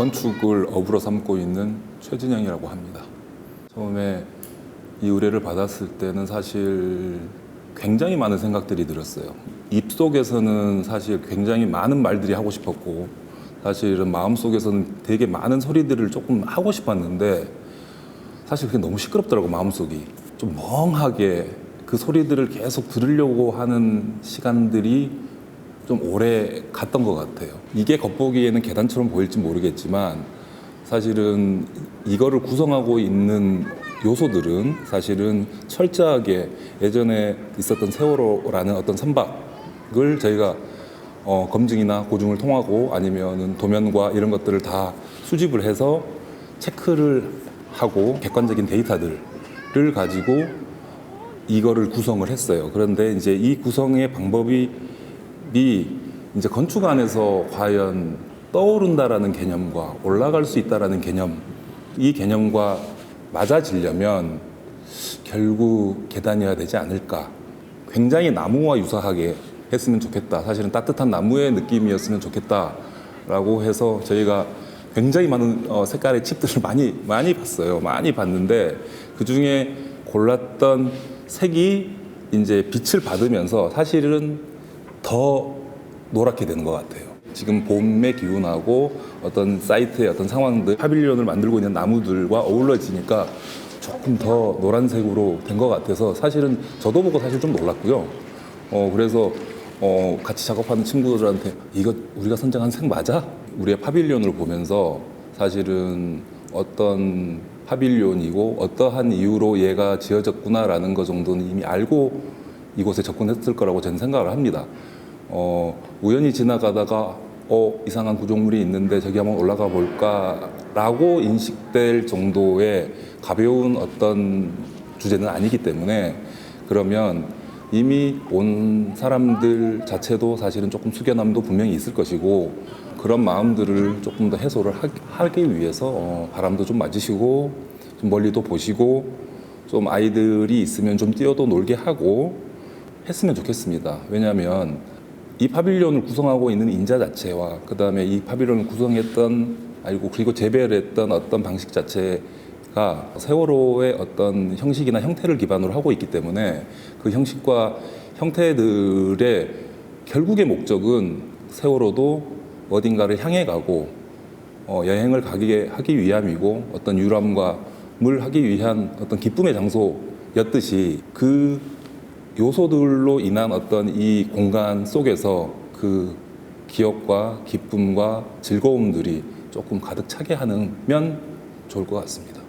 건축을 업으로 삼고 있는 최진영이라고 합니다. 처음에 이 의뢰를 받았을 때는 사실 굉장히 많은 생각들이 들었어요. 입속에서는 사실 굉장히 많은 말들이 하고 싶었고 사실은 마음속에서는 되게 많은 소리들을 조금 하고 싶었는데 사실 그게 너무 시끄럽더라고 마음속이 좀 멍하게 그 소리들을 계속 들으려고 하는 시간들이 좀 오래 갔던 것 같아요. 이게 겉보기에는 계단처럼 보일지 모르겠지만 사실은 이거를 구성하고 있는 요소들은 사실은 철저하게 예전에 있었던 세월호라는 어떤 선박을 저희가 어, 검증이나 고증을 통하고 아니면은 도면과 이런 것들을 다 수집을 해서 체크를 하고 객관적인 데이터들을 가지고 이거를 구성을 했어요. 그런데 이제 이 구성의 방법이 이 이제 건축 안에서 과연 떠오른다라는 개념과 올라갈 수 있다라는 개념 이 개념과 맞아지려면 결국 계단이어야 되지 않을까. 굉장히 나무와 유사하게 했으면 좋겠다. 사실은 따뜻한 나무의 느낌이었으면 좋겠다라고 해서 저희가 굉장히 많은 어, 색깔의 칩들을 많이 많이 봤어요. 많이 봤는데 그 중에 골랐던 색이 이제 빛을 받으면서 사실은 더 노랗게 되는 것 같아요. 지금 봄의 기운하고 어떤 사이트의 어떤 상황들, 파빌리온을 만들고 있는 나무들과 어우러지니까 조금 더 노란색으로 된 것 같아서 사실은 저도 보고 사실 좀 놀랐고요. 어, 그래서 어, 같이 작업하는 친구들한테 이거 우리가 선정한 색 맞아? 우리의 파빌리온을 보면서 사실은 어떤 파빌리온이고 어떠한 이유로 얘가 지어졌구나라는 것 정도는 이미 알고 이곳에 접근했을 거라고 저는 생각을 합니다. 어, 우연히 지나가다가 어, 이상한 구조물이 있는데 저기 한번 올라가 볼까라고 인식될 정도의 가벼운 어떤 주제는 아니기 때문에 그러면 이미 온 사람들 자체도 사실은 조금 숙연함도 분명히 있을 것이고 그런 마음들을 조금 더 해소를 하- 하기 위해서 어, 바람도 좀 맞으시고 좀 멀리도 보시고 좀 아이들이 있으면 좀 뛰어도 놀게 하고 했으면 좋겠습니다. 왜냐하면 이 파빌리온을 구성하고 있는 인자 자체와 그 다음에 이 파빌리온을 구성했던 아니고 그리고 재배를 했던 어떤 방식 자체가 세월호의 어떤 형식이나 형태를 기반으로 하고 있기 때문에 그 형식과 형태들의 결국의 목적은 세월호도 어딘가를 향해 가고 어, 여행을 가게 하기 위함이고 어떤 유람과 물 하기 위한 어떤 기쁨의 장소였듯이 그 요소들로 인한 어떤 이 공간 속에서 그 기억과 기쁨과 즐거움들이 조금 가득 차게 하면 좋을 것 같습니다.